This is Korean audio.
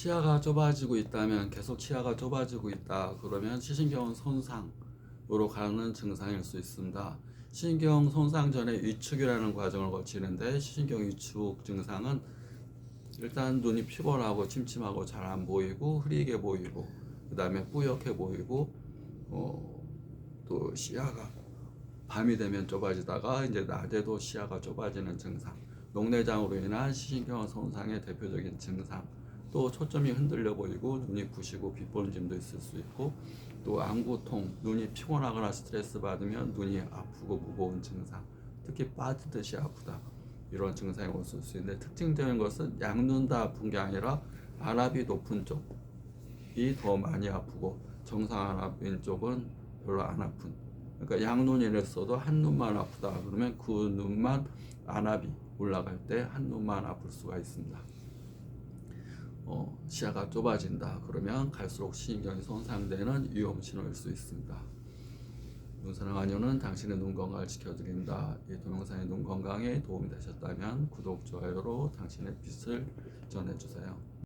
시야가 좁아지고 있다면 계속 시야가 좁아지고 있다 그러면 시신경 손상으로 가는 증상일 수 있습니다. 시신경 손상 전에 위축이라는 과정을 거치는데 시신경 위축 증상은 일단 눈이 피곤하고 침침하고 잘 안 보이고 흐리게 보이고 그 다음에 뿌옇게 보이고 어, 또 시야가 밤이 되면 좁아지다가 이제 낮에도 시야가 좁아지는 증상 녹내장으로 인한 시신경 손상의 대표적인 증상 또 초점이 흔들려 보이고 눈이 부시고 빛보림도 있을 수 있고 또 안구통 눈이 피곤하거나 스트레스 받으면 눈이 아프고 무거운 증상 특히 빠지듯이 아프다 이런 증상이 올수 있는데 특징적인 것은 양눈 다 아픈 게 아니라 안압이 높은 쪽이 더 많이 아프고 정상 안압인 쪽은 별로 안 아픈 그러니까 양눈이 냈어도 한 눈만 아프다 그러면 그 눈만 안압이 올라갈 때 한 눈만 아플 수가 있습니다. 어, 시야가 좁아진다 그러면 갈수록 시신경이 손상되는 위험 신호일 수 있습니다. 눈사랑 안요는 당신의 눈 건강을 지켜드린다. 이 동영상이 눈 건강에 도움이 되셨다면 구독, 좋아요로 당신의 빛을 전해주세요.